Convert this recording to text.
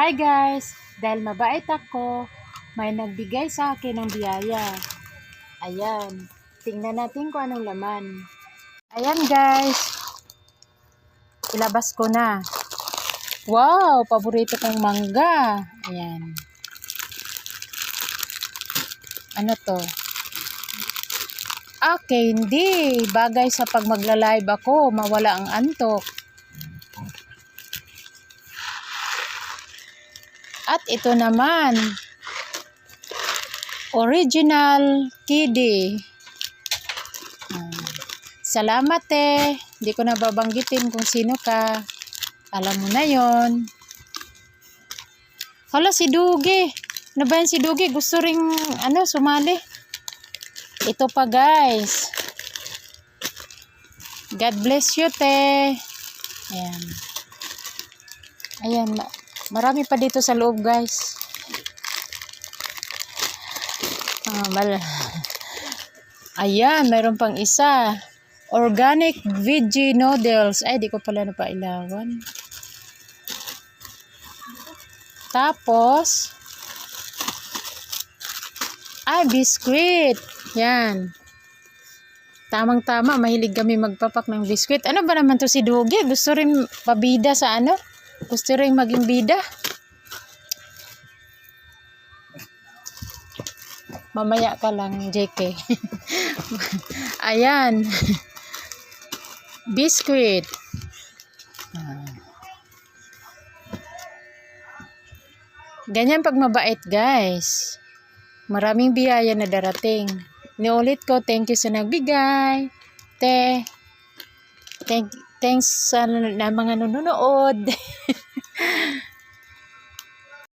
Hi guys! Dahil mabait ako, may nagbigay sa akin ng biyaya. Ayan. Tingnan natin kung anong laman. Ayan guys. Ilabas ko na. Wow! Paborito kong mangga. Ayan. Ano to? Okay, hindi. Bagay sa pag magla-live ako, mawala ang antok. At ito naman, original kiddy. Ah, Salamat eh. Hindi ko na babanggitin kung sino ka. Alam mo na yon. Hala, si Dugi. Ano ba yan si Dugi? Gusto ring ano, sumali. Ito pa guys. God bless you, te. Ayan. Ayan. Ma- Marami pa dito sa loob, guys. Ah, mal Ayan, mayroon pang isa. Organic veggie noodles. Ay, di ko pala napailawan. Tapos, ay, biskuit. Yan. Tamang-tama, mahilig kami magpapak ng biskuit. Ano ba naman to si Dugi? Gusto rin pabida sa ano? Gusto rin maging bida? Mamaya ka lang, JK. Ayan. Biscuit. Ganyan pag mabait, guys. Maraming biyaya na darating. Niulit ko, thank you sa nagbigay. Te, thank, thanks sa mga nanonood.